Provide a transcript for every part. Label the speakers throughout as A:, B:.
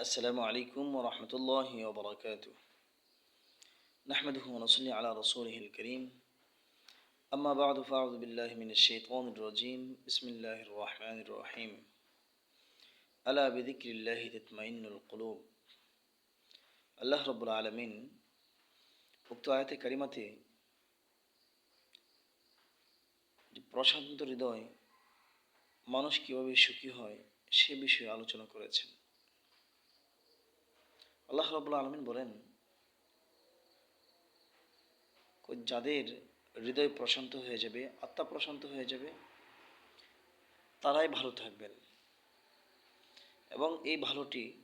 A: السلام عليكم ورحمة الله وبركاته نحمده ونصلي على رسوله الكريم أما بعد فأعوذ بالله من الشيطان الرجيم بسم الله الرحمن الرحيم ألا بذكر الله تطمئن القلوب আল্লাহ রব্বুল আলমিন উক্ত আয়াতে কারিমাতে যে প্রশান্ত হৃদয় মানুষ কীভাবে সুখী হয় সে বিষয়ে আলোচনা করেছেন আল্লাহ রব্বুল আলমিন বলেন যাদের হৃদয় প্রশান্ত হয়ে যাবে, আত্মা প্রশান্ত হয়ে যাবে, তারাই ভালো থাকবেন। এবং এই ভালোটি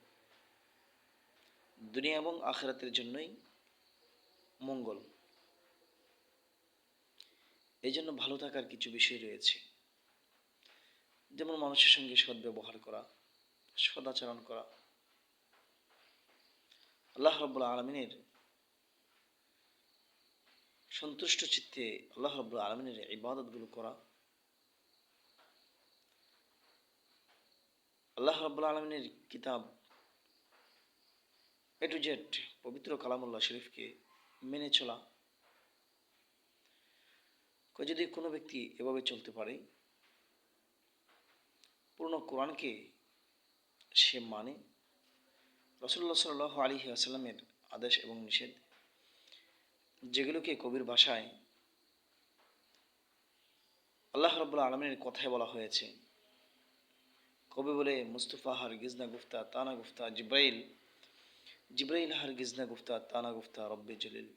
A: দুনিয়া এবং আখেরাতের জন্যই মঙ্গল। এই জন্য ভালো থাকার কিছু বিষয় রয়েছে। যেমন মানুষের সঙ্গে সদ্ব্যবহার করা, সদাচরণ করা আল্লাহ রব্বুল আলমিনের সন্তুষ্ট চিত্তে আল্লাহ রব্বুল আলমিনের ইবাদতগুলো করা। আল্লাহ রব্বুল আলমিনের কিতাব এ টু জেড পবিত্র কালামুল্লাহ শরীফকে মেনে চলা। যদি কোনো ব্যক্তি এভাবে চলতে পারে, পূর্ণ কোরআনকে সে মানে রসুল্লাহ সাল আলী আসাল্লামের আদেশ এবং নিষেধ, যেগুলোকে কবির ভাষায় আল্লাহ রব্বুল আলমের কথায় বলা হয়েছে। কবি বলে, মুস্তফা হার গিজনা গুফতা তানা গুফতা জিব্রাইল জিব্রাইল হার গিজনা গুফতা তানা গুফতা রব্বে জলিল।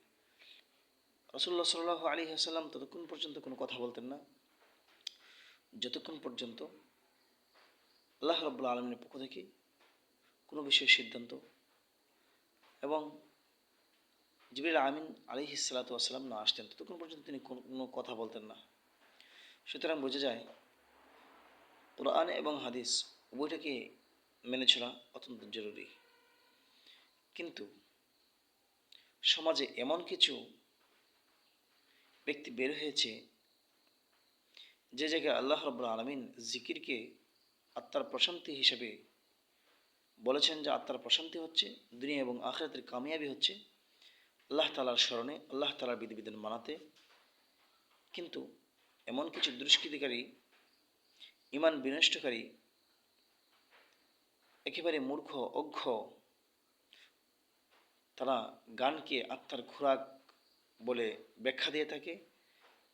A: রসুল্লাহ সাল্লাহ আলী আসাল্লাম ততক্ষণ পর্যন্ত কোনো কথা বলতেন না। যতক্ষণ পর্যন্ত আল্লাহ রব্বুল আলমের পক্ষ থেকে কোনো বিষয়ের সিদ্ধান্ত। এবং জিবির আমিন আলী সালাতাম না আসতেন। ততক্ষণ পর্যন্ত তিনি কোনো কথা বলতেন না। সুতরাং বোঝা যায়, কোরআন এবং হাদিস উভয়টাকে মেনে চলা অত্যন্ত জরুরি। কিন্তু সমাজে এমন কিছু ব্যক্তি বের হয়েছে, যে জায়গায় আল্লাহ রব আলমিন জিকিরকে আত্মার প্রশান্তি হিসেবে বলেছেন যে আত্মার প্রশান্তি হচ্ছে, দুনিয়া এবং আখরাতের কামিয়াবি হচ্ছে। আল্লাহ তালার স্মরণে, আল্লাহ তালার বিধিবিধান মানাতে। কিন্তু এমন কিছু দুষ্কৃতিকারী ইমান বিনষ্টকারী, একেবারে মূর্খ, অজ্ঞ, তারা গানকে আত্মার খোরাক বলে ব্যাখ্যা দিয়ে থাকে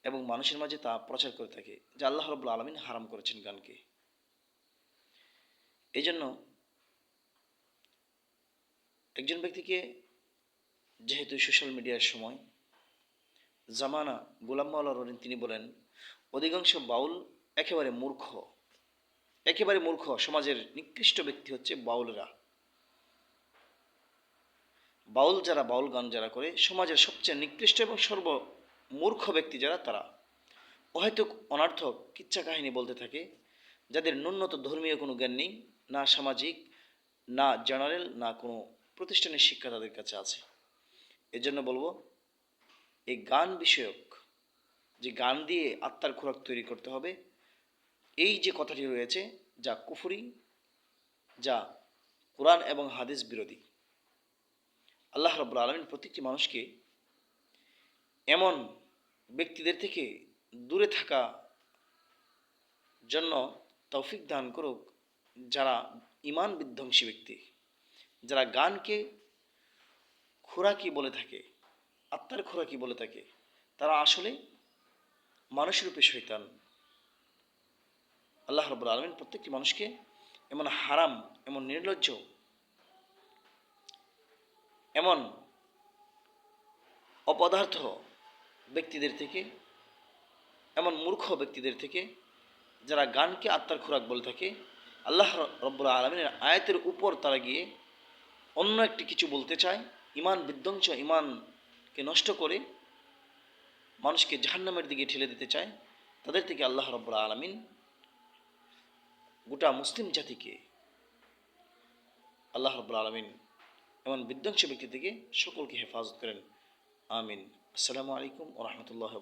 A: এবং মানুষের মাঝে তা প্রচার করে থাকে, যে আল্লাহ রবুল্লা আলমিন হারাম করেছেন গানকে। এই জন্য একজন ব্যক্তিকে, যেহেতু সোশ্যাল মিডিয়ার সময়, জামানা গোলাম মাওলা রনিন তিনি বলেন, অধিকাংশ বাউল একেবারে মূর্খ। একেবারে মূর্খ। সমাজের নিকৃষ্ট ব্যক্তি হচ্ছে বাউলরা। বাউল যারা, বাউল গান যারা করে, সমাজের সবচেয়ে নিকৃষ্ট এবং সর্ব মূর্খ ব্যক্তি যারা, তারা। হয়তো অনার্থক কিচ্ছা কাহিনী বলতে থাকে, যাদের ন্যূনত ধর্মীয় কোনো জ্ঞান নেই, না সামাজিক, না জেনারেল, না কোনো প্রতিষ্ঠানের শিক্ষা তাদের কাছে আছে। এজন্য বলব, এই গান বিষয়ক, যে গান দিয়ে আত্মার খোরাক তৈরি করতে হবে, এই যে কথাটি রয়েছে, যা কুফুরি, যা কোরআন এবং হাদিস বিরোধী। আল্লাহ রব্লা আলমিন প্রত্যেকটি মানুষকে এমন ব্যক্তিদের থেকে দূরে থাকা জন্য তৌফিক দান করুক, যারা ইমান বিধ্বংসী ব্যক্তি। যারা গানকে খোরাকি বলে থাকে, আত্মার খোরাকি বলে থাকে, তারা আসলে মানুষরূপে শৈতান আল্লাহ রব্বুল আলমিন প্রত্যেকটি মানুষকে এমন হারাম, এমন নির্লজ্জ, এমন অপদার্থ ব্যক্তিদের থেকে, এমন মূর্খ ব্যক্তিদের থেকে যারা গানকে আত্মার খোরাক বলে থাকে, আল্লাহ রব্বুল আলমিনের আয়াতের উপর তারা গিয়ে অন্য একটি কিছু বলতে চায় ইমান বিধ্বংস, ইমানকে নষ্ট করে মানুষকে জাহান্নামের দিকে ঠেলে দিতে চায় তাদের থেকে আল্লাহ রব্বুল আলমিন গোটা মুসলিম জাতিকে আল্লাহ রব্বুল আলমিন এমন বিধ্বংস ব্যক্তি থেকে সকলকে হেফাজত করেন। আমিন। আসসালামু আলাইকুম ও রহমতুল্লাহ